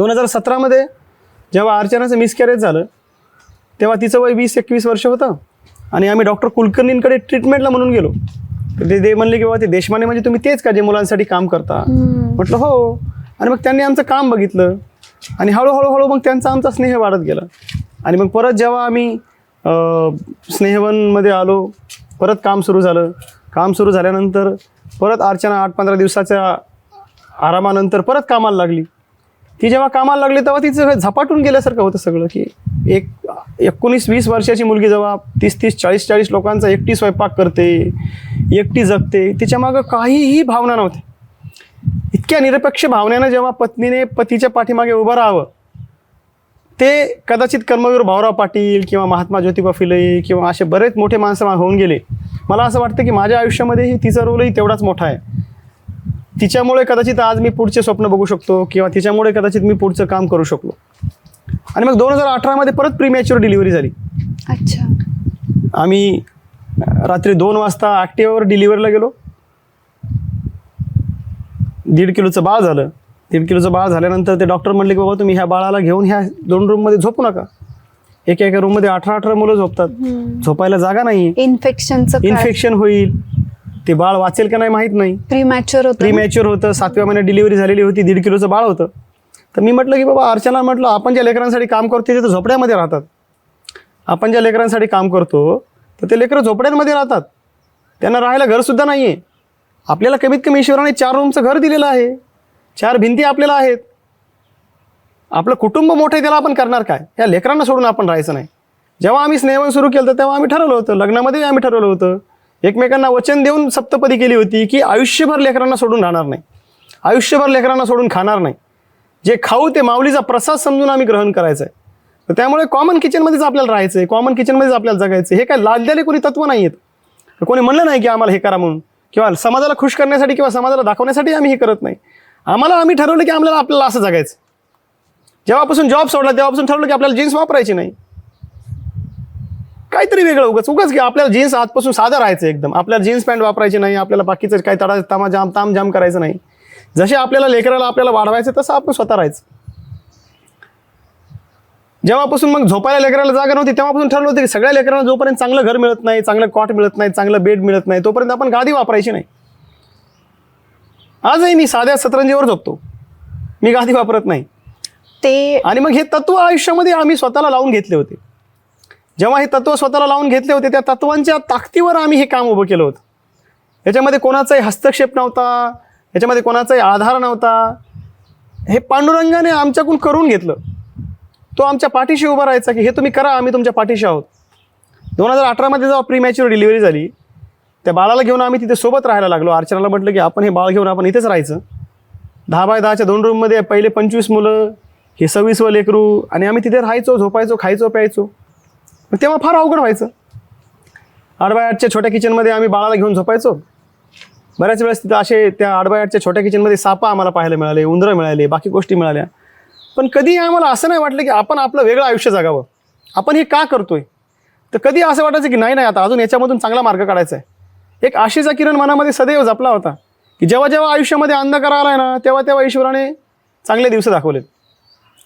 दोन हजार सतरामध्ये जेव्हा अर्चनाचं मिसकॅरेज झालं तेव्हा तिचं वय वीस एकवीस वर्ष होतं. आणि आम्ही डॉक्टर कुलकर्णींकडे ट्रीटमेंटला म्हणून गेलो. तर ते ते म्हणले की बाबा ते देशमाने म्हणजे तुम्ही तेच का जे मुलांसाठी काम करता? म्हटलं हो. आणि मग त्यांनी आमचं काम बघितलं. आणि हळूहळू हळू मग त्यांचा आमचा स्नेह वाढत गेला. आणि मग परत जेव्हा आम्ही स्नेहवनमध्ये आलो परत काम सुरू झालं. काम सुरू झाल्यानंतर परत अर्चना आठ पंधरा दिवसाच्या आरामानंतर परत कामाला लागली. ती जेव्हा कामाला लागली तेव्हा तिचं झपाटून गेल्यासारखं होतं सगळं की एक एकोणीस वीस वर्षाची मुलगी जेव्हा तीस तीस चाळीस चाळीस लोकांचा एकटी स्वयंपाक करते एकटी जगते तिच्या मागं काहीही भावना नव्हती इतक्या निरपेक्ष भावनेनं जेव्हा पत्नीने पतीच्या पाठीमागे उभं राहावं ते कदाचित कर्मवीर भाऊराव पाटील किंवा महात्मा ज्योतिबा फुले किंवा असे बरेच मोठे माणसं होऊन गेले. मला असं वाटतं की माझ्या आयुष्यामध्येही तिचा रोलही तेवढाच मोठा आहे. तिच्यामुळे कदाचित आज मी पुढचे स्वप्न बघू शकतो किंवा तिच्यामुळे कदाचित मी पुढचं काम करू शकलो. आणि मग दोन हजार अठरामध्ये परत प्रीमॅच्युअर डिलिव्हरी झाली. अच्छा. आम्ही रात्री दोन वाजता ॲक्टिव्हवर डिलिव्हरीला गेलो. दीड किलोचं बाळ झालं. दीड किलोचं बाळ झाल्यानंतर ते डॉक्टर म्हणले की बाबा तुम्ही ह्या बाळाला घेऊन ह्या दोन रूममध्ये झोपू नका. एका एका रूममध्ये अठरा अठरा मुलं झोपतात. झोपायला जागा नाही. इन्फेक्शनचं इन्फेक्शन होईल. ते बाळ वाचेल का नाही माहीत नाही. प्रीमॅच्युअर होतं प्री मॅच्युअर होतं. सातव्या महिन्यात डिलिव्हरी झालेली होती. दीड किलोचं बाळ होतं. तर मी म्हटलं की बाबा अर्चना म्हटलं आपण ज्या लेकरांसाठी काम करतो ते तर झोपड्यामध्ये राहतात. आपण ज्या लेकरांसाठी काम करतो तर ते लेकरं झोपड्यांमध्ये राहतात. त्यांना राहायला घरसुद्धा नाही आहे आपल्याला कमीत कमी ईश्वराने चार रूमचं घर दिलेलं आहे. चार भिंती आपल्याला आहेत. आपलं कुटुंब मोठं आहे त्याला आपण करणार काय? या लेकरांना सोडून आपण राहायचं नाही. जेव्हा आम्ही स्नेहवन सुरू केलं तेव्हा आम्ही ठरवलं होतं. लग्नामध्ये आम्ही ठरवलं होतं. एकमेकांना वचन देऊन सप्तपदी केली होती की आयुष्यभर लेकरांना सोडून राहणार नाही. आयुष्यभर लेकरांना सोडून खाणार नाही. जे खाऊ ते माऊलीचा प्रसाद समजून आम्ही ग्रहण करायचं आहे तर त्यामुळे कॉमन किचनमध्येच आपल्याला राहायचं आहे कॉमन किचनमध्येच आपल्याला जगायचं आहे हे काय लादलेले कोणी तत्व नाही आहेत कोणी म्हणलं नाही की आम्हाला हे करा म्हणून. किंवा समाजाला खुश करण्यासाठी किंवा समाजाला दाखवण्यासाठी आम्ही हे करत नाही. आम्हाला आम्ही ठरवलं की आम्हाला आपल्याला असं जगायचं जेव्हापासून जॉब सोडला तेव्हापासून ठरवलं की आपल्याला जीन्स वापरायची नाही. काहीतरी वेगळं उगाच उगाच की आपल्याला जीन्स आजपासून साधं राहायचं एकदम. आपल्याला जीन्स पॅन्ट वापरायची नाही आपल्याला बाकीचं काही तडा तामा जाम ताम जाम करायचं नाही. जसे आपल्याला लेकराला आपल्याला वाढवायचं तसं आपण स्वतः राहायचं. जेव्हापासून मग झोपायला लेकराला जागा नव्हती तेव्हापासून ठरलं होतं की सगळ्या लेकरांना जोपर्यंत चांगलं घर मिळत नाही चांगलं कॉट मिळत नाही चांगलं बेड मिळत नाही तोपर्यंत आपण गादी वापरायची नाही. आजही मी साध्या सतरंजीवर झोपतो. मी गादी वापरत नाही. ते आणि मग हे तत्व आयुष्यामध्ये आम्ही स्वतःला लावून घेतले होते. जेव्हा हे तत्व स्वतःला लावून घेतले होते त्या तत्वांच्या ताकदीवर आम्ही हे काम उभं केलं होतं. याच्यामध्ये कोणाचाही हस्तक्षेप नव्हता याच्यामध्ये कोणाचाही आधार नव्हता. हे पांडुरंगाने आमच्याकडून करून घेतलं. तो आमच्या पाठीशी उभा राहायचा की हे तुम्ही करा आम्ही तुमच्या पाठीशी आहोत. दोन हजार अठरामध्ये जेव्हा प्रीमॅच्युअर डिलिव्हरी झाली त्या बाळाला घेऊन आम्ही तिथे सोबत राहायला लागलो. अर्चनाला म्हटलं की आपण हे बाळ घेऊन आपण इथेच राहायचं. दहा बाय दहाच्या दोन रूममध्ये पहिले पंचवीस मुलं हे सव्वीस व लेकरू आणि आम्ही तिथे राहायचो झोपायचो खायचो प्यायचो. मग तेव्हा फार अवघड व्हायचं. आठ बाय आठच्या छोट्या किचनमध्ये आम्ही बाळाला घेऊन झोपायचो. बऱ्याच वेळेस तिथं असे त्या आठ बाय आठच्या छोट्या किचनमध्ये सापा आम्हाला पाहायला मिळाले उंदरं मिळाले बाकी गोष्टी मिळाल्या. पण कधी आम्हाला असं नाही वाटलं की आपण आपलं वेगळं आयुष्य जगावं. आपण हे का करतोय? तर कधी असं वाटायचं की नाही नाही आता अजून याच्यामधून चांगला मार्ग काढायचा आहे. एक आशेचा किरण मनामध्ये सदैव जपला होता की जेव्हा जेव्हा आयुष्यामध्ये अंधकार आहे ना तेव्हा तेव्हा ईश्वराने चांगले दिवस दाखवलेत.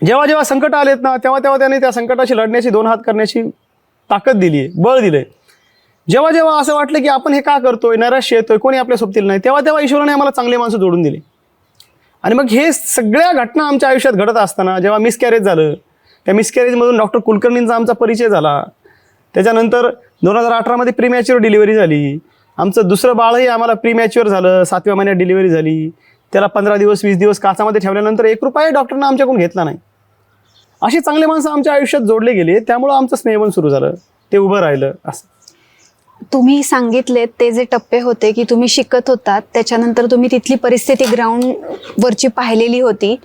जेव्हा जेव्हा संकट आलेत ना तेव्हा तेव्हा त्याने त्या संकटाशी लढण्याची दोन हात करण्याची ताकद दिली आहे बळ दिलं आहे जेव्हा जेव्हा असं वाटलं की आपण हे का करतोय नैराश्य येतोय कोणी आपल्या सोबतील नाही तेव्हा तेव्हा ईश्वराने आम्हाला चांगले माणसं जोडून दिले. आणि मग हे सगळ्या घटना आमच्या आयुष्यात घडत असताना जेव्हा मिसकॅरेज झालं त्या मिसकॅरेजमधून डॉक्टर कुलकर्णींचा आमचा परिचय झाला. त्याच्यानंतर दोन हजार अठरामध्ये प्रीमॅच्युअर डिलिव्हरी झाली. आमचं दुसरं बाळही आम्हाला प्रीमॅच्युअर झालं सातव्या महिन्यात डिलिव्हरी झाली. त्याला पंधरा दिवस वीस दिवस काचामध्ये ठेवल्यानंतर एक रुपया डॉक्टरनं आमच्याकडून घेतला नाही. अशी चांगले माणसं आमच्या आयुष्यात जोडले गेले त्यामुळं आमचं स्नेहबन सुरू झालं. ते उभं राहिलं असं. तुम्ही सांगितलेत ते जे टप्पे होते की तुम्ही शिकत होतात त्याच्यानंतर तुम्ही तिथली परिस्थिती ग्राउंड वरची पाहिलेली होती.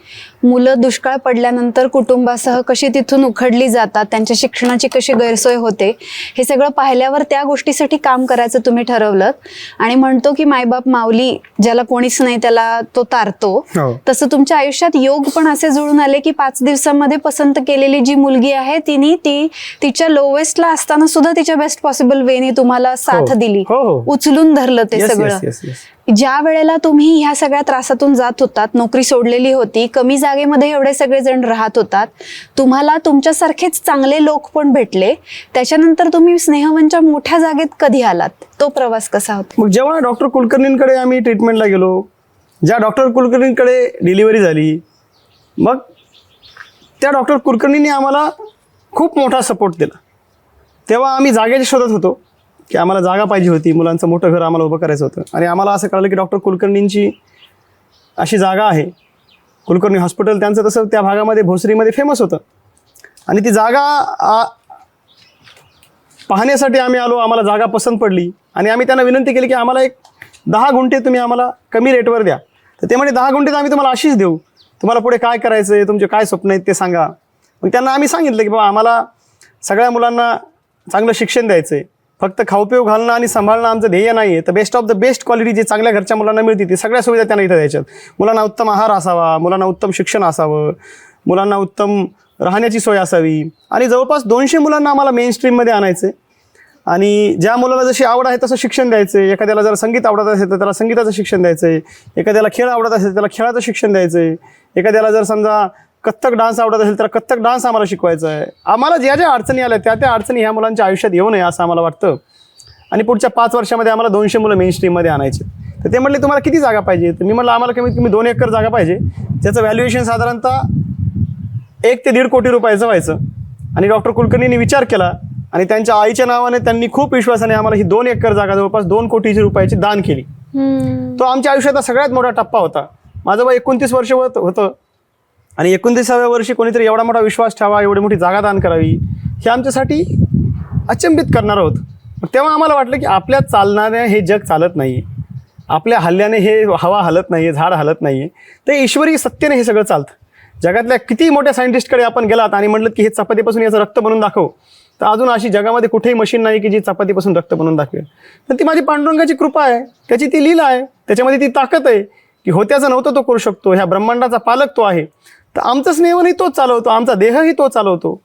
मुलं दुष्काळ पडल्यानंतर कुटुंबासह कशी तिथून उखडली जातात त्यांच्या शिक्षणाची कशी गैरसोय होते हे सगळं पाहिल्यावर त्या गोष्टीसाठी काम करायचं तुम्ही ठरवलं आणि म्हणतो की मायबाप माऊली ज्याला कोणीच नाही त्याला तो तारतो हो. तसं तुमच्या आयुष्यात योग पण असे जुळून आले की पाच दिवसांमध्ये पसंत केलेली जी मुलगी आहे तिने ती तिच्या लोवेस्टला असताना सुद्धा तिच्या बेस्ट पॉसिबल वेने तुम्हाला साथ हो. दिली हो. उचलून धरलं ते सगळं. ज्या वेळेला तुम्ही ह्या सगळ्या त्रासातून जात होतात नोकरी सोडलेली होती कमी जागेमध्ये एवढे सगळे जण राहत होतात तुम्हाला तुमच्यासारखेच चांगले लोक पण भेटले. त्याच्यानंतर तुम्ही स्नेहवनच्या मोठ्या जागेत कधी आलात? तो प्रवास कसा होता? मग जेव्हा डॉक्टर कुलकर्णींकडे आम्ही ट्रीटमेंटला गेलो ज्या डॉक्टर कुलकर्णींकडे डिलिव्हरी झाली मग त्या डॉक्टर कुलकर्णींनी आम्हाला खूप मोठा सपोर्ट दिला. तेव्हा आम्ही जागेच्या शोधत होतो. की आम्हाला जागा पाहिजे होती. मुलांचं मोठं घर आम्हाला उभं करायचं होतं. आणि आम्हाला असं कळलं की डॉक्टर कुलकर्णींची अशी जागा आहे. कुलकर्णी हॉस्पिटल त्यांचं तसं त्या भागामध्ये भोसरीमध्ये फेमस होतं. आणि ती जागा पाहण्यासाठी आम्ही आलो आम्हाला जागा पसंत पडली. आणि आम्ही त्यांना विनंती केली की आम्हाला एक दहा गुंठे तुम्ही आम्हाला कमी रेटवर द्या. तर ते म्हणे दहा गुंठे तर आम्ही तुम्हाला अशीच देऊ. तुम्हाला पुढे काय करायचं आहे तुमचे काय स्वप्न आहेत ते सांगा. मग त्यांना आम्ही सांगितलं की बाबा आम्हाला सगळ्या मुलांना चांगलं शिक्षण द्यायचं आहे फक्त खाऊपिऊ घालणं आणि सांभाळणं आमचं ध्येय नाही आहे तर best of the best quality जे चांगल्या घरच्या मुलांना मिळते ती सगळ्या सुविधा त्यांना इथं द्यायच्यात. मुलांना उत्तम आहार असावा मुलांना उत्तम शिक्षण असावं मुलांना उत्तम राहण्याची सोय असावी. आणि जवळपास दोनशे मुलांना आम्हाला मेन स्ट्रीममध्ये आणायचं आहे आणि ज्या मुलाला जशी आवड आहे तसं शिक्षण द्यायचं आहे एखाद्याला जर संगीत आवडत असेल तर त्याला संगीताचं शिक्षण द्यायचं आहे एखाद्याला खेळ आवडत असेल त्याला खेळाचं शिक्षण द्यायचं आहे एखाद्याला जर समजा कथ्थक डान्स आवडत असेल तर कथ्थक डान्स आम्हाला शिकवायचा आहे आम्हाला ज्या ज्या अडचणी आल्या त्या त्या अडचणी ह्या मुलांच्या आयुष्यात येऊ नये असं आम्हाला वाटतं. आणि पुढच्या पाच वर्षामध्ये आम्हाला दोनशे मुलं मेन स्ट्रीममध्ये आणायचे. तर ते म्हटले तुम्हाला किती जागा पाहिजे? तर मी म्हटलं आम्हाला कमीत कमी दोन एकर जागा पाहिजे. ज्याचं व्हॅल्युएशन साधारणतः एक ते दीड कोटी रुपयाचं व्हायचं. आणि डॉक्टर कुलकर्णींनी विचार केला आणि त्यांच्या आईच्या नावाने त्यांनी खूप विश्वासाने आम्हाला ही दोन एकर जागा जवळपास दोन कोटीची रुपयाची दान केली. तो आमच्या आयुष्याचा सगळ्यात मोठा टप्पा होता. माझं वय एकोणतीस वर्ष होत होतं. आणि एकोणतीसाव्या वर्षी कोणीतरी एवढा मोठा विश्वास ठेवा एवढी मोठी जागा दान करावी हे आमच्यासाठी अचंबित करणार आहोत. मग तेव्हा आम्हाला वाटलं की आपल्या चालणाऱ्या हे जग चालत नाही. आहे आपल्या हल्ल्याने हे हवा हलत नाही आहे झाड हलत नाही. आहे ते ईश्वरी सत्तेने हे सगळं चालतं. जगातल्या किती मोठ्या सायंटिस्टकडे आपण गेलात आणि म्हटलं की हे चपातीपासून याचं रक्त बनवून दाखव. तर अजून अशी जगामध्ये कुठेही मशीन नाही की जी चपातीपासून रक्त बनवून दाखवेल. तर ती माझी पांडुरंगाची कृपा आहे. त्याची ती लीला आहे. त्याच्यामध्ये ती ताकद आहे की होत्याचं नव्हतं तो करू शकतो. ह्या ब्रह्मांडाचा पालक तो आहे. तर आमचं स्नेहनही तोच चालवतो आमचा देहही तो चालवतो.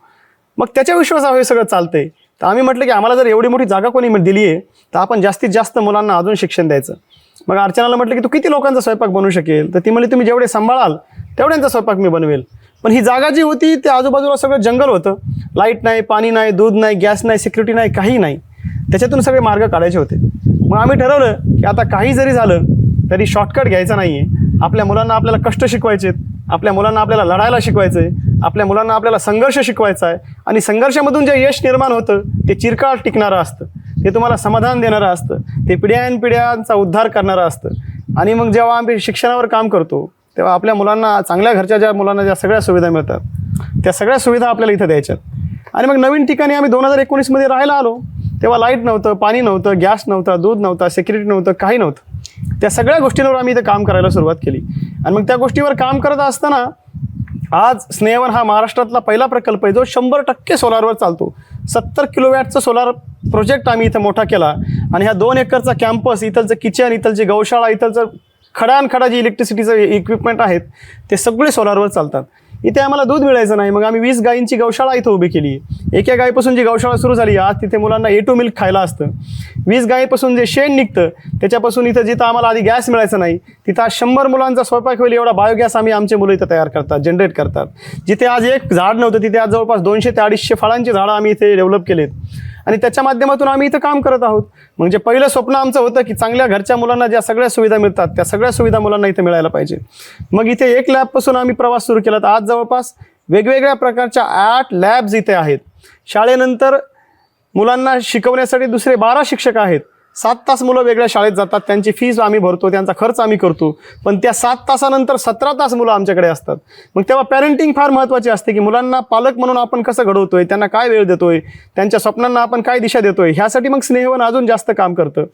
मग त्याच्या विश्वासावर हे सगळं चालतंय. तर आम्ही म्हटलं की आम्हाला जर एवढी मोठी जागा कोणी दिली आहे तर आपण जास्तीत जास्त मुलांना अजून शिक्षण द्यायचं. मग अर्चनाला म्हटलं की तू किती लोकांचा स्वयंपाक बनवू शकेल? तर ती म्हणली तुम्ही जेवढे सांभाळाल तेवढ्यांचा स्वयंपाक मी बनवेल. पण ही जागा जी होती ते आजूबाजूला सगळं जंगल होतं. लाइट नाही पाणी नाही दूध नाही गॅस नाही सिक्युरिटी नाही काही नाही. त्याच्यातून सगळे मार्ग काढायचे होते. मग आम्ही ठरवलं की आता काही जरी झालं तरी शॉर्टकट घ्यायचा नाही आहे आपल्या मुलांना आपल्याला कष्ट शिकवायचे आपल्या मुलांना आपल्याला लढायला शिकवायचं आहे आपल्या मुलांना आपल्याला संघर्ष शिकवायचा आहे. आणि संघर्षामधून जे यश निर्माण होतं ते चिरकाळ टिकणारं असतं. ते तुम्हाला समाधान देणारं असतं. ते पिढ्यानपिढ्यांचा उद्धार करणारं असतं. आणि मग जेव्हा आम्ही शिक्षणावर काम करतो तेव्हा आपल्या मुलांना चांगल्या घरच्या ज्या मुलांना ज्या सगळ्या सुविधा मिळतात त्या सगळ्या सुविधा आपल्याला इथं द्यायच्यात. आणि मग नवीन ठिकाणी आम्ही दोन हजार एकोणीसमध्ये राहायला आलो. तेव्हा लाइट नव्हतं पाणी नव्हतं गॅस नव्हता दूध नव्हता सिक्युरिटी नव्हतं काही नव्हतं. त्या सगळ्या गोष्टींवर आम्ही इथं काम करायला सुरुवात केली. आणि मग त्या गोष्टीवर काम करत असताना आज स्नेहवन हा महाराष्ट्रातला पहिला प्रकल्प आहे जो शंभर टक्के सोलारवर चालतो. सत्तर किलोवॅटचं सोलार प्रोजेक्ट आम्ही इथं मोठा केला. आणि ह्या दोन एकरचा कॅम्पस इथलचं किचन इथलची गौशाळा इथलचं खडानखडा जी इलेक्ट्रिसिटीचं इक्विपमेंट आहेत ते सगळे सोलारवर चालतात. इथे आम्हाला दूध मिळायचं नाही. मग आम्ही वीस गायींची गौशाळा इथं उभी केली. एका गायीपासून जी गौशाळा सुरू झाली आज तिथे मुलांना ए टू मिल्क खायला असतं. वीस गायीपासून जे शेण निघतं त्याच्यापासून इथं जिथं आम्हाला आधी गॅस मिळायचा नाही तिथं आज शंभर मुलांचा स्वयंपाक होईल एवढा बायोगॅस आम्ही आमचे मुलं इथं तयार करतात जनरेट करतात. जिथे आज एक झाड नव्हतं तिथे आज जवळपास दोनशे ते अडीचशे फळांची झाडं आम्ही इथे डेव्हलप केलेत. आणि त्याच्या माध्यमातून आम्ही इथं काम करत आहोत. म्हणजे पहिलं स्वप्न आमचं होतं की चांगल्या घरच्या मुलांना ज्या सगळ्या सुविधा मिळतात त्या सगळ्या सुविधा मुलांना इथं मिळायला पाहिजे. मग इथे एक लॅबपासून आम्ही प्रवास सुरू केला. तर आज जवळपास वेगवेगळ्या प्रकारच्या आठ लॅब्स इथे आहेत. शाळेनंतर मुलांना शिकवण्यासाठी दुसरे बारा शिक्षक आहेत. सात तास मुलं वेगळ्या शाळेत जातात त्यांची फीज आम्ही भरतो त्यांचा खर्च आम्ही करतो. पण त्या सात तासानंतर सतरा तास मुलं आमच्याकडे असतात. मग तेव्हा पॅरेंटिंग फार महत्त्वाची असते की मुलांना पालक म्हणून आपण कसं घडवतोय त्यांना काय वेळ देतोय त्यांच्या स्वप्नांना आपण काय दिशा देतोय ह्यासाठी मग स्नेहवन अजून जास्त काम करतं.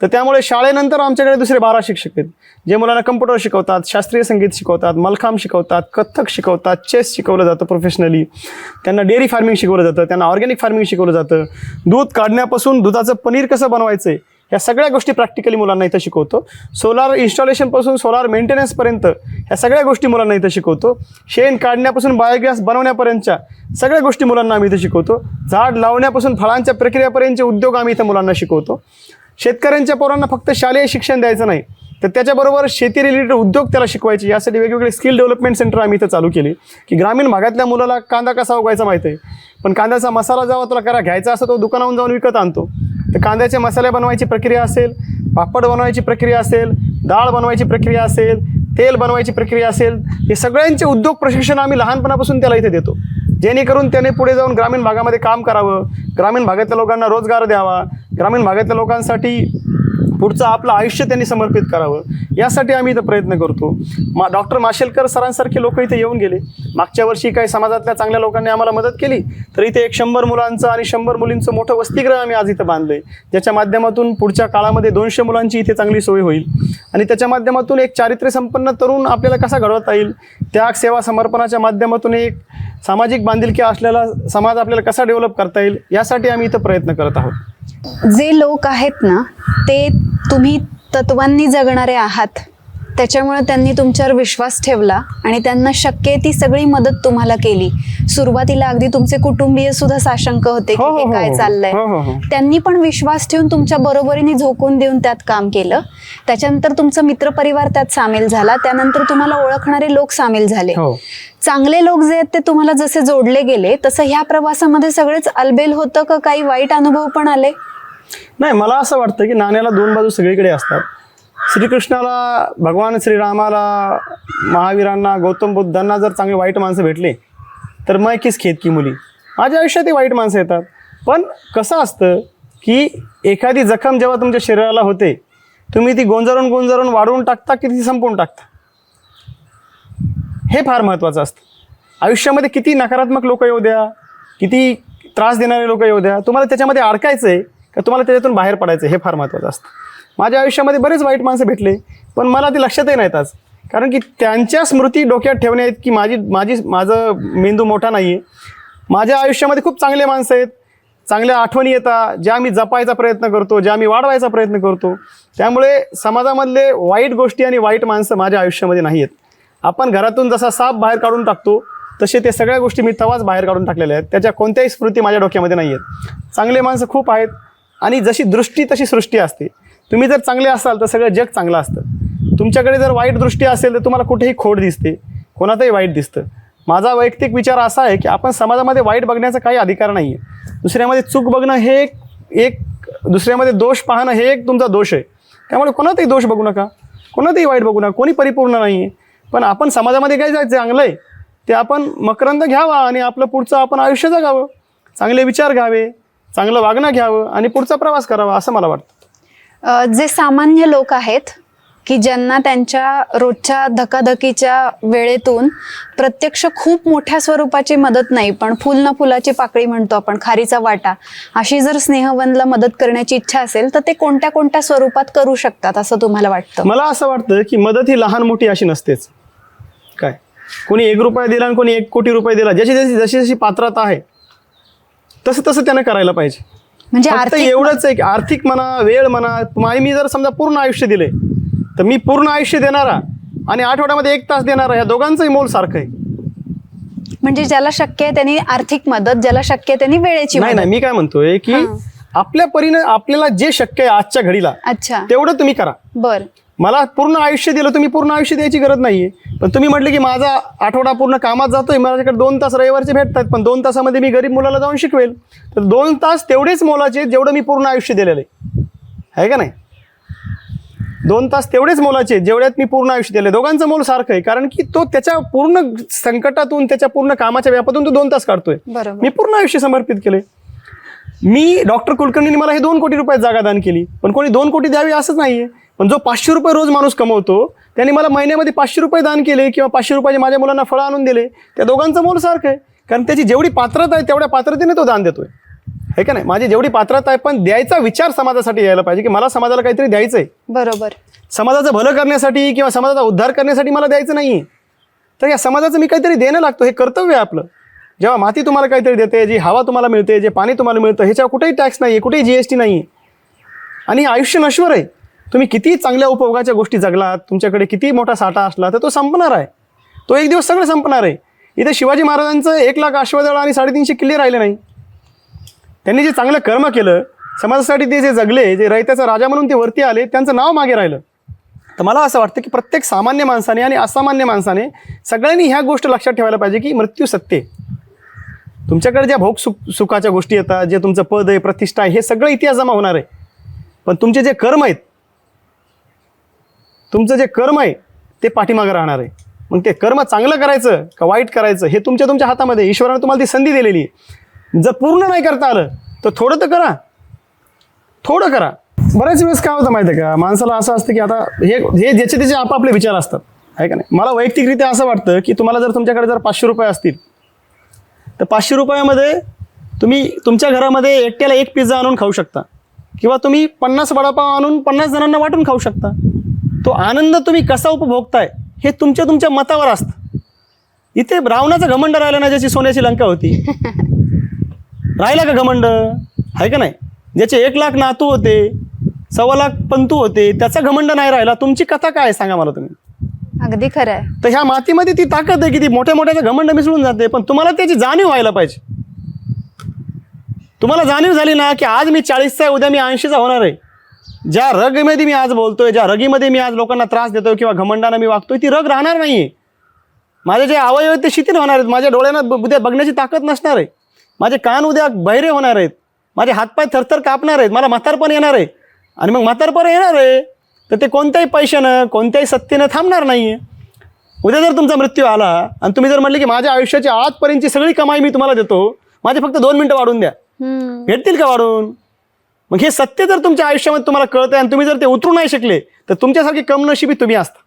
तर त्यामुळे शाळेनंतर आमच्याकडे दुसरे बारा शिक्षक आहेत. जे मुलांना कम्प्युटर शिकवतात शास्त्रीय संगीत शिकवतात मलखांब शिकवतात कथ्थक शिकवतात चेस शिकवलं जातं प्रोफेशनली त्यांना डेअरी फार्मिंग शिकवलं जातं त्यांना ऑर्गॅनिक फार्मिंग शिकवलं जातं. दूध काढण्यापासून दुधाचं पनीर कसं बनवायचं आहे या सगळ्या गोष्टी प्रॅक्टिकली मुलांना इथं शिकवतो. सोलार इन्स्टॉलेशनपासून सोलार मेंटेनन्सपर्यंत ह्या सगळ्या गोष्टी मुलांना इथं शिकवतो. शेण काढण्यापासून बायोगॅस बनवण्यापर्यंतच्या सगळ्या गोष्टी मुलांना आम्ही इथं शिकवतो. झाड लावण्यापासून फळांच्या प्रक्रियापर्यंतचे उद्योग आम्ही इथं मुलांना शिकवतो. शेतकऱ्यांच्या पोरांना फक्त शालेय शिक्षण द्यायचं नाही. तर त्याच्याबरोबर शेती रिलेटेड उद्योग त्याला शिकवायचे. यासाठी वेगवेगळे स्किल डेव्हलपमेंट सेंटर आम्ही इथं चालू केली. की ग्रामीण भागातल्या मुलाला कांदा कसा उगायचा माहिती आहे? पण कांद्याचा मसाला जेव्हा तुला करा घ्यायचा असतो तो दुकानाहून जाऊन विकत आणतो. तर कांद्याचे मसाले बनवायची प्रक्रिया असेल पापड बनवायची प्रक्रिया असेल डाळ बनवायची प्रक्रिया असेल तेल बनवायची प्रक्रिया असेल हे सगळ्यांचे उद्योग प्रशिक्षण आम्ही लहानपणापासून त्याला इथे देतो. जेणेकरून त्याने पुढे जाऊन ग्रामीण भागामध्ये काम करावं. ग्रामीण भागातल्या लोकांना रोजगार द्यावा. ग्रामीण भागातल्या लोकांसाठी पुढचं आपलं आयुष्य त्यांनी समर्पित करावं. यासाठी आम्ही इथं प्रयत्न करतो. मा डॉक्टर माशेलकर सरांसारखे लोक इथे येऊन गेले. मागच्या वर्षी काही समाजातल्या चांगल्या लोकांनी आम्हाला मदत केली. तर इथे एक शंभर मुलांचं आणि शंभर मुलींचं मोठं वसतिगृह आम्ही आज इथं बांधलं आहे ज्याच्या माध्यमातून पुढच्या काळामध्ये दोनशे मुलांची इथे चांगली सोय होईल. आणि त्याच्या माध्यमातून एक चारित्र्य संपन्न तरुण आपल्याला कसा घडवता येईल? त्याग सेवा समर्पणाच्या माध्यमातून एक सामाजिक बांधिलकी असलेला समाज आपल्याला कसा डेव्हलप करता येईल? यासाठी आम्ही इथं प्रयत्न करत आहोत. जे लोक आहेत ना ते तुम्ही तत्वांनी जगणारे आहात. त्याच्यामुळे त्यांनी तुमच्यावर विश्वास ठेवला आणि त्यांना शक्य ती सगळी मदत तुम्हाला केली. सुरुवातीला अगदी तुमचे कुटुंबीय सुद्धा साशंक होते की हो, हो, हे हो, काय. चाललंय. हो, हो, हो. त्यांनी पण विश्वास ठेवून तुमच्या बरोबरीने झोकून देऊन त्यात काम केलं. त्याच्यानंतर तुमचा मित्रपरिवार त्यात सामील झाला. त्यानंतर तुम्हाला ओळखणारे लोक सामील झाले. चांगले लोक जे आहेत ते तुम्हाला जसे जोडले गेले तसं ह्या प्रवासामध्ये सगळेच अलबेल होतं का काही वाईट अनुभव पण आले? नाही मला असं वाटतं की नाण्याला दोन बाजू सगळीकडे असतात. श्रीकृष्णाला भगवान श्रीरामाला महावीरांना गौतम बुद्धांना जर चांगले वाईट माणसं भेटले तर मग कीच खेत की मुली? माझ्या आयुष्यातही वाईट माणसं येतात. पण कसं असतं की एखादी जखम जेव्हा तुमच्या शरीराला होते तुम्ही ती गोंजारून गोंजारून वाढवून टाकता की ती संपवून टाकता? हे फार महत्त्वाचं असतं. आयुष्यामध्ये किती नकारात्मक लोक येऊ द्या किती त्रास देणारे लोक येऊ द्या तुम्हाला त्याच्यामध्ये अडकायचं आहे तुम्हाला त्याच्यातून बाहेर पडायचं हे फार महत्त्वाचं असतं. माझ्या आयुष्यामध्ये बरेच वाईट माणसं भेटले पण मला ते लक्षातही नाहीत आज. कारण की त्यांच्या स्मृती डोक्यात ठेवणे आहेत की माझी माझी माझं मेंदू मोठा नाही आहे माझ्या आयुष्यामध्ये खूप चांगले माणसं आहेत. चांगल्या आठवणी येतात ज्या मी जपायचा प्रयत्न करतो ज्या मी वाढवायचा प्रयत्न करतो. त्यामुळे समाजामधले वाईट गोष्टी आणि वाईट माणसं माझ्या आयुष्यामध्ये नाही आहेत. आपण घरातून जसा साप बाहेर काढून टाकतो तसे ते सगळ्या गोष्टी मी तवाच बाहेर काढून टाकलेल्या आहेत. त्याच्या कोणत्याही स्मृती माझ्या डोक्यामध्ये नाही आहेत चांगले माणसं खूप आहेत. आणि जशी दृष्टी तशी सृष्टी असते. तुम्ही जर चांगले असाल तर सगळं जग चांगलं असतं. तुमच्याकडे जर वाईट दृष्टी असेल तर तुम्हाला कुठेही खोड दिसते कोणातही वाईट दिसतं. माझा वैयक्तिक विचार असा आहे की आपण समाजामध्ये वाईट बघण्याचा काही अधिकार नाही आहे दुसऱ्यामध्ये चूक बघणं हे एक एक दुसऱ्यामध्ये दोष पाहणं हे एक तुमचा दोष आहे. त्यामुळे कोणातही दोष बघू नका. कोणातही वाईट बघू नका. कोणी परिपूर्ण नाही आहे पण आपण समाजामध्ये काय जायचं? चांगलं आहे. ते आपण मकरंद घ्यावा आणि आपलं पुढचं आपण आयुष्य जगावं. चांगले विचार घ्यावे. चांगलं वागणं घ्यावं आणि पुढचा प्रवास करावा असं मला वाटतं. जे सामान्य लोक आहेत की ज्यांना त्यांच्या रोजच्या धकाधकीच्या वेळेतून प्रत्यक्ष खूप मोठ्या स्वरूपाची मदत नाही पण फुल ना फुलाची पाकळी म्हणतो आपण खारीचा वाटा अशी जर स्नेहवनला मदत करण्याची इच्छा असेल तर ते कोणत्या कोणत्या स्वरूपात करू शकतात असं तुम्हाला वाटतं? मला असं वाटतं की मदत ही लहान मोठी अशी नसतेच. काय? कोणी एक रुपया दिला आणि कोणी एक कोटी रुपये दिला ज्याची जशी जशी जशी पात्रता आहे तसं तसं त्यानं करायला पाहिजे. म्हणजे फक्त आर्थिक एवढंच आहे की आर्थिक म्हणा वेळ म्हणा मा- मी जर समजा पूर्ण आयुष्य दिले तर मी पूर्ण आयुष्य देणारा आणि आठवड्यामध्ये एक तास देणारा ह्या दोघांचंही मोल सारखं आहे. म्हणजे ज्याला शक्य आहे त्यांनी आर्थिक मदत ज्याला शक्य आहे त्यांनी वेळेची नाही मदत. नाही मी काय म्हणतोय की हां. आपल्या परीनं आपल्याला जे शक्य आहे आजच्या घडीला अच्छा. तेवढं तुम्ही करा. बर. मला पूर्ण आयुष्य दिलं तुम्ही पूर्ण आयुष्य द्यायची गरज नाहीये. पण तुम्ही म्हटले की माझा आठवडा पूर्ण कामात जातोय माझ्याकडे दोन तास रविवारचे भेटतात पण दोन तासामध्ये मी गरीब मुलाला जाऊन शिकवेल. तर दोन तास तेवढेच मोलाचे आहेत, जेवढं मी पूर्ण आयुष्य दिलेलं आहे. आहे का नाही? दोन तास तेवढेच मोलाचे आहेत, जेवढ्यात मी पूर्ण आयुष्य दिले दोघांचं मोल सारखं आहे कारण की तो त्याच्या पूर्ण संकटातून त्याच्या पूर्ण कामाच्या व्यापातून तो दोन तास काढतोय. मी पूर्ण आयुष्य समर्पित केले मी डॉक्टर कुलकर्णीने मला हे दोन कोटी रुपयात जागा दान केली पण कोणी दोन कोटी द्यावी असंच नाहीये. पण जो पाचशे रुपये रोज माणूस कमवतो त्याने मला महिन्यामध्ये पाचशे रुपये दान केले किंवा पाचशे रुपयाचे माझ्या मुलांना फळं आणून दिले त्या दोघांचं मोल सारखं आहे. कारण त्याची जेवढी पात्रता आहे तेवढ्या पात्रतेने तो दान देतोय. हे का नाही? माझी जेवढी पात्रता आहे पण द्यायचा विचार समाजासाठी यायला पाहिजे की मला समाजाला काहीतरी द्यायचं आहे बरोबर. समाजाचं भलं करण्यासाठी किंवा समाजाचा उद्धार करण्यासाठी मला द्यायचं नाही तर या समाजाचं मी काहीतरी देणं लागतो हे कर्तव्य आहे आपलं. जेव्हा माती तुम्हाला काहीतरी देते जी हवा तुम्हाला मिळते जे पाणी तुम्हाला मिळतं ह्याच्यावर कुठेही टॅक्स नाही आहे कुठेही जी एस टी नाही आणि आयुष्य नश्वर आहे. तुम्ही किती चांगल्या उपभोगाच्या गोष्टी जगलात तुमच्याकडे किती मोठा साठा असला तर तो संपणार आहे. तो एक दिवस सगळं संपणार आहे. इथे शिवाजी महाराजांचं एक लाख अश्वदळ आणि साडेतीनशे किल्ले राहिले नाही. त्यांनी जे चांगलं कर्म केलं समाजासाठी ते जे जगले जे रयत्याचा राजा म्हणून ते वरती आले त्यांचं नाव मागे राहिलं. तर मला असं वाटतं की प्रत्येक सामान्य माणसाने आणि असामान्य माणसाने सगळ्यांनी ह्या गोष्ट लक्षात ठेवायला पाहिजे की मृत्यू सत्य आहे. तुमच्याकडे ज्या भोग सुख सुखाच्या गोष्टी येतात जे तुमचं पद आहे प्रतिष्ठा आहे हे सगळं इतिहास जमा होणार आहे. पण तुमचे जे कर्म आहेत तुमचं जे कर्म आहे ते पाठीमागं राहणार आहे. मग ते कर्म चांगलं करायचं का वाईट करायचं हे तुमच्या तुमच्या हातामध्ये ईश्वरानं तुम्हाला ती संधी दिलेली आहे. जर पूर्ण नाही करता आलं तर थोडं तर करा. थोडं करा. बऱ्याच वेळेस काय होतं माहिती आहे का? माणसाला असं असतं की आता हे हे ज्याचे त्याचे आपापले विचार असतात. आहे का नाही? मला वैयक्तिकरित्या असं वाटतं की तुम्हाला जर तुमच्याकडे जर पाचशे रुपये असतील तर पाचशे रुपयामध्ये तुम्ही तुमच्या घरामध्ये एकट्याला एक पिझ्झा आणून खाऊ शकता. किंवा तुम्ही पन्नास वडापाव आणून पन्नास जणांना वाटून खाऊ शकता. तो आनंद तुम्ही कसा उपभोगताय हे तुमच्या तुमच्या मतावर असतं. इथे रावणाचा घमंड राहिला ना ज्याची सोन्याची लंका होती. राहिला का घमंड? आहे का नाही? ज्याचे एक लाख नातू होते सव्वा लाख पंतू होते त्याचा घमंड नाही राहिला. तुमची कथा काय आहे सांगा मला तुम्ही. अगदी खरं आहे. तर ह्या मातीमध्ये ती ताकद आहे की ती मोठ्या मोठ्याचा घमंड मिसळून जाते पण तुम्हाला त्याची जाणीव व्हायला पाहिजे. तुम्हाला जाणीव झाली ना की आज मी चाळीसचा आहे उद्या मी ऐंशीचा होणार आहे. ज्या रगमध्ये मी आज बोलतोय ज्या रगीमध्ये मी आज लोकांना त्रास देतोय किंवा घमंडानं मी वागतोय ती रग राहणार नाही माझे जे अवयव आहेत ते शिथिल होणार आहेत. माझ्या डोळ्यांना उद्या बघण्याची ताकद नसणार आहे. माझे कान उद्या बहिरे होणार आहेत. माझे हातपाय थरथर कापणार आहेत. मला म्हातारपण येणार आहे. आणि मग म्हातारपण येणार आहे. तर ते कोणत्याही पैशानं कोणत्याही सत्तेनं थांबणार नाही आहे उद्या जर तुमचा मृत्यू आला आणि तुम्ही जर म्हटले की माझ्या आयुष्याची आजपर्यंतची सगळी कमाई मी तुम्हाला देतो माझे फक्त दोन मिनटं वाढून द्या. भेटतील का वाढून? मग हे सत्य जर तुमच्या आयुष्यामध्ये तुम्हाला कळतं आणि तुम्ही जर ते उतरू नाही शकले तर तुमच्यासारखे कमनशिबी तुम्ही असता.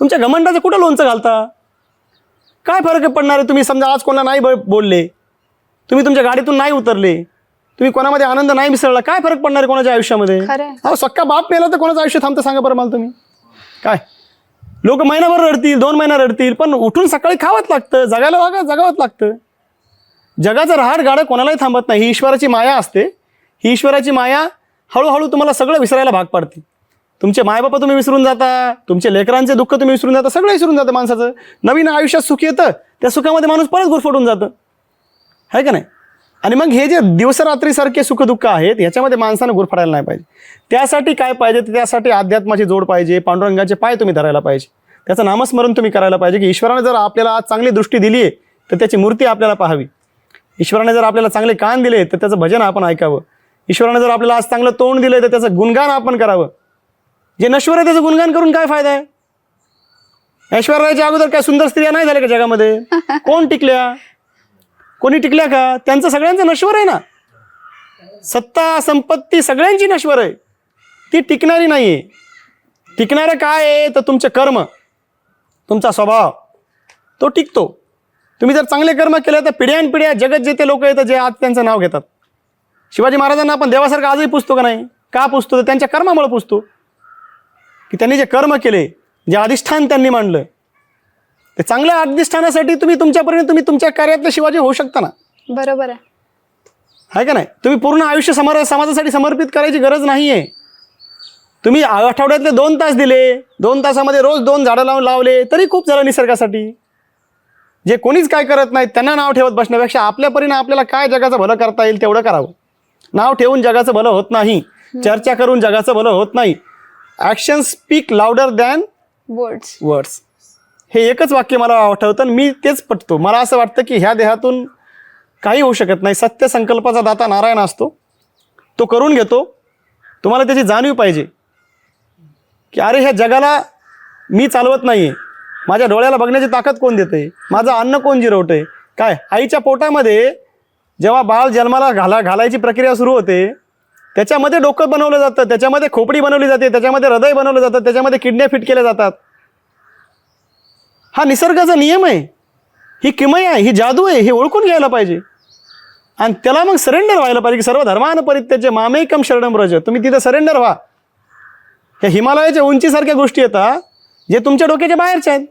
तुमच्या घमंडाचं कुठं लोणचं घालता? काय फरक पडणार आहे तुम्ही? समजा आज कोणाला नाही बोलले तुम्ही तुमच्या गाडीतून नाही उतरले तुम्ही कोणामध्ये आनंद नाही मिसळला काय फरक पडणार आहे कोणाच्या आयुष्यामध्ये. अहो सक्का बाप मेला तर कोणाचं आयुष्य थांबतं सांगा बरं मला तुम्ही. काय? लोक महिनाभर रडतील दोन महिना रडतील पण उठून सकाळी खावंच लागतं जगायला वागा जगावंच लागतं. जगाचं रहाड गाडं कोणालाही थांबत नाही ही ईश्वराची माया असते. ही ईश्वराची माया हळूहळू तुम्हाला सगळं विसरायला भाग पाडते. तुमचे मायबापा तुम्ही विसरून जाता तुमचे लेकरांचे दुःख तुम्ही विसरून जाता सगळं विसरून जातं माणसाचं. नवीन आयुष्यात सुख येतं त्या सुखामध्ये माणूस परत गुरफटून जातं. आहे का नाही? आणि मग हे जे दिवसरात्रीसारखे सुखदुःख आहेत याच्यामध्ये माणसानं गुरफडायला नाही पाहिजे. त्यासाठी काय पाहिजे? तर त्यासाठी अध्यात्माची जोड पाहिजे पांडुरंगाचे पाय तुम्ही धरायला पाहिजे. त्याचं नामस्मरण तुम्ही करायला पाहिजे की ईश्वराने जर आपल्याला आज चांगली दृष्टी दिली आहे तर त्याची मूर्ती आपल्याला पाहावी. ईश्वराने जर आपल्याला चांगले कान दिले तर त्याचं भजन आपण ऐकावं. ईश्वराने जर आपल्याला आज चांगलं तोंड दिलं तर त्याचं गुणगान आपण करावं. जे नश्वर आहे त्याचं गुणगान करून काय फायदा आहे? ऐश्वर्याच्या अगोदर काय सुंदर स्त्रिया नाही झाल्या का जगामध्ये? कोण टिकल्या? कोणी टिकल्या का? त्यांचं सगळ्यांचं नश्वर आहे ना. सत्ता संपत्ती सगळ्यांची नश्वर आहे. ती टिकणारी नाही आहे टिकणारं काय आहे? तर तुमचं कर्म. तुमचा स्वभाव. तो टिकतो. तुम्ही जर चांगले कर्म केले तर पिढ्यानपिढ्या जगत जे ते लोक येतात जे आज त्यांचं नाव घेतात. शिवाजी महाराजांना आपण देवासारखं आजही पुसतो का नाही? का पुसतो तर त्यांच्या कर्मामुळे पुसतो की त्यांनी जे कर्म केले जे अधिष्ठान त्यांनी मांडलं ते चांगल्या अधिष्ठानासाठी तुम्ही तुमच्यापर्यंत तुम्ही तुमच्या कार्यातले शिवाजी होऊ शकता ना? बरोबर आहे. आहे का नाही? तुम्ही पूर्ण आयुष्य समर समाजासाठी समर्पित करायची गरज नाही आहे तुम्ही आठवड्यातले दोन तास दिले दोन तासामध्ये रोज दोन झाडं लावून लावले तरी खूप झालं निसर्गासाठी. जे कोणीच काय करत नाहीत त्यांना नाव ठेवत बसण्यापेक्षा आपल्या परीने आपल्याला काय जगाचं भलं करता येईल तेवढं करावं. नाव ठेवून जगाचं भलं होत नाही. चर्चा करून जगाचं भलं होत नाही. Action speak louder than words words हे एकच वाक्य मला आठवतं मी तेच पटतो. मला असं वाटतं की ह्या देहातून काही होऊ शकत नाही. सत्य संकल्पाचा दाता नारायण असतो. तो करून घेतो. तुम्हाला त्याची जाणीव पाहिजे. की अरे ह्या जगाला मी चालवत नाही आहे माझ्या डोळ्याला बघण्याची ताकद कोण देते माझं अन्न कोण जिरवतंय? काय? आईच्या पोटामध्ये जेव्हा बाळ जन्माला घाला घालायची प्रक्रिया सुरू होते त्याच्यामध्ये डोकं बनवलं जातं त्याच्यामध्ये खोपडी बनवली जाते त्याच्यामध्ये हृदय बनवलं जातं त्याच्यामध्ये किडण्या फिट केल्या जातात. हा निसर्गाचा नियम आहे. ही किमय आहे ही जादू आहे हे ओळखून घ्यायला पाहिजे. आणि त्याला मग सरेंडर व्हायला पाहिजे की सर्व धर्मान परित्याचे मामेकम शरणम रज तुम्ही तिथं सरेंडर व्हा. ह्या हिमालयाच्या उंचीसारख्या गोष्टी येतात जे तुमच्या डोक्याच्या बाहेरच्या आहेत.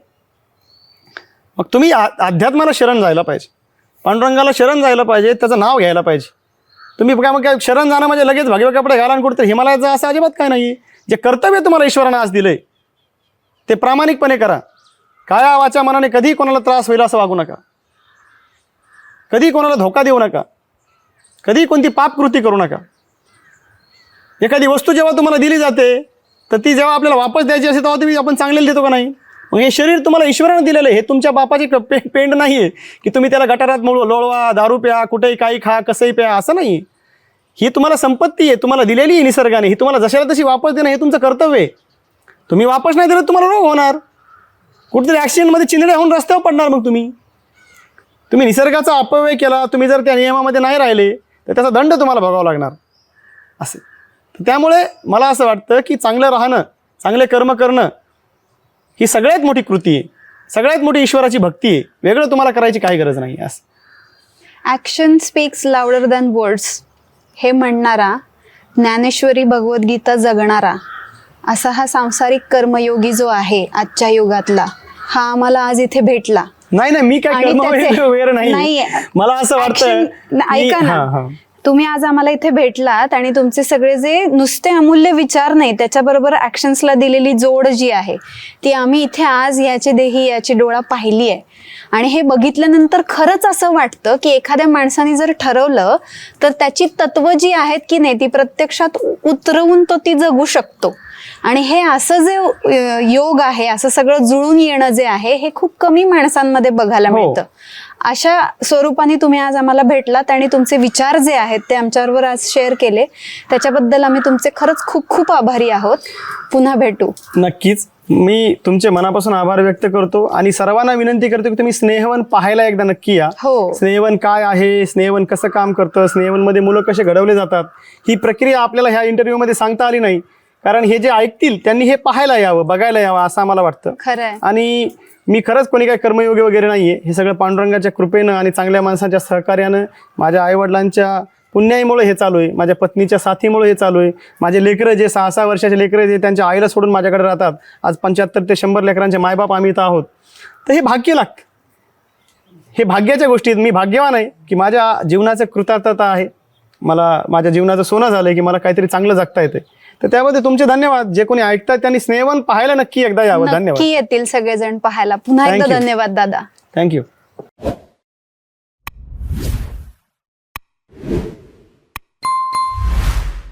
मग तुम्ही आ- अध्यात्माला शरण जायला पाहिजे. पांडुरंगाला शरण जायला पाहिजे त्याचं नाव घ्यायला पाहिजे. तुम्ही काय मग काय शरण जाणं म्हणजे लगेच भगवे कपडे घाला आणि कुठे हिमालयात जा असं अजिबात काय नाही. जे कर्तव्य तुम्हाला ईश्वरानं आज दिलंय ते प्रामाणिकपणे करा. काळ्या वाच्या मनाने कधी कोणाला त्रास होईल असं वागू नका. कधी कोणाला धोका देऊ नका. कधी कोणती पापकृती करू नका. एखादी वस्तू जेव्हा तुम्हाला दिली जाते तर ती जेव्हा आपल्याला वापस द्यायची असेल तेव्हा तुम्ही आपण चांगलेलं देतो का नाही? मग हे शरीर तुम्हाला ईश्वरानं दिलेलं आहे. हे तुमच्या बापाची क- पे पेंड नाही आहे की तुम्ही त्याला गटारात मोळ लोळवा दारू प्या कुठेही काही खा कसंही प्या असं नाही. ही तुम्हाला संपत्ती आहे तुम्हाला दिलेली आहे निसर्गाने. ही तुम्हाला जशाला तशी वापस देणं हे तुमचं कर्तव्य आहे. तुम्ही वापस नाही दिलं तर तुम्हाला रोग होणार. कुठेतरी ॲक्सिडेंटमध्ये चिंधड्या होऊन रस्त्यावर पडणार मग तुम्ही. तुम्ही निसर्गाचा अपव्यय केला तुम्ही जर त्या नियमामध्ये नाही राहिले तर त्याचा दंड तुम्हाला भोगावा लागणार. असे. तर त्यामुळे मला असं वाटतं की चांगलं राहणं चांगले कर्म करणं ही सगळ्यात मोठी कृती आहे. सगळ्यात मोठी ईश्वराची भक्ती आहे. वेगळं तुम्हाला करायची काही गरज नाही असं. Action speaks louder than words हे म्हणणारा ज्ञानेश्वरी भगवद्गीता जगणारा असा हा सांसारिक कर्मयोगी जो आहे आजच्या युगातला हा आम्हाला आज इथे भेटला. नाही नाही मी काय नाही. मला असं वाटतं ऐका. ना. तुम्ही आज आम्हाला इथे भेटलात आणि तुमचे सगळे जे नुसते अमूल्य विचार नाही त्याच्याबरोबर ऍक्शन्सला दिलेली जोड जी आहे ती आम्ही इथे आज याची देही याची डोळा पाहिली आहे. आणि हे बघितल्यानंतर खरंच असं वाटतं की एखाद्या माणसाने जर ठरवलं तर त्याची तत्व जी आहेत की नाही ती प्रत्यक्षात उतरवून तो ती जगू शकतो. आणि हे असं जे योग आहे असं सगळं जुळून येणं जे आहे हे खूप कमी माणसांमध्ये बघायला हो. मिळतं. अशा स्वरूपाने तुम्ही आज आम्हाला भेटलात आणि तुमचे विचार जे आहेत ते आमच्याबरोबर आज शेअर केले. त्याच्याबद्दल आम्ही तुमचे खरंच खूप खूप आभारी आहोत. पुन्हा भेटू. नक्कीच. मी तुमचे मनापासून आभार व्यक्त करतो आणि सर्वांना विनंती करतो की तुम्ही स्नेहवन पाहायला एकदा नक्की या. हो. स्नेहवन काय आहे? स्नेहवन कसं काम करतं? स्नेहवनमध्ये मुलं कसे घडवले जातात? ही प्रक्रिया आपल्याला ह्या इंटरव्ह्यूमध्ये सांगता आली नाही. कारण हे जे ऐकतील त्यांनी हे पाहायला यावं बघायला यावं असं आम्हाला वाटतं. खरं आहे आणि मी खरंच कोणी काय कर्मयोगी वगैरे नाहीये. हे सगळं पांडुरंगाच्या कृपेनं आणि चांगल्या माणसाच्या सहकार्यानं माझ्या आईवडिलांच्या पुण्याईमुळे हे चालू आहे. माझ्या पत्नीच्या साथीमुळे हे चालू आहे. माझे लेकरं जे सहा सहा वर्षाचे लेकरं जे त्यांच्या आईला सोडून माझ्याकडे राहतात. आज पंच्याहत्तर ते शंभर लेकरांचे मायबाप आम्ही इथं आहोत. तर हे भाग्य लाग हे भाग्याच्या गोष्टी आहेत. मी भाग्यवान आहे की माझ्या जीवनाचं कृतार्थता आहे. मला माझ्या जीवनाचं सोनं झालं की मला काहीतरी चांगलं जगता येते तर त्यामध्ये तुमचे धन्यवाद. जे कोणी ऐकतात त्यांनी स्नेहवन पाहायला नक्की एकदा यावं. धन्यवाद. नक्की येतील सगळेजण पाहायला. पुन्हा एकदा you. धन्यवाद दादा. थँक्यू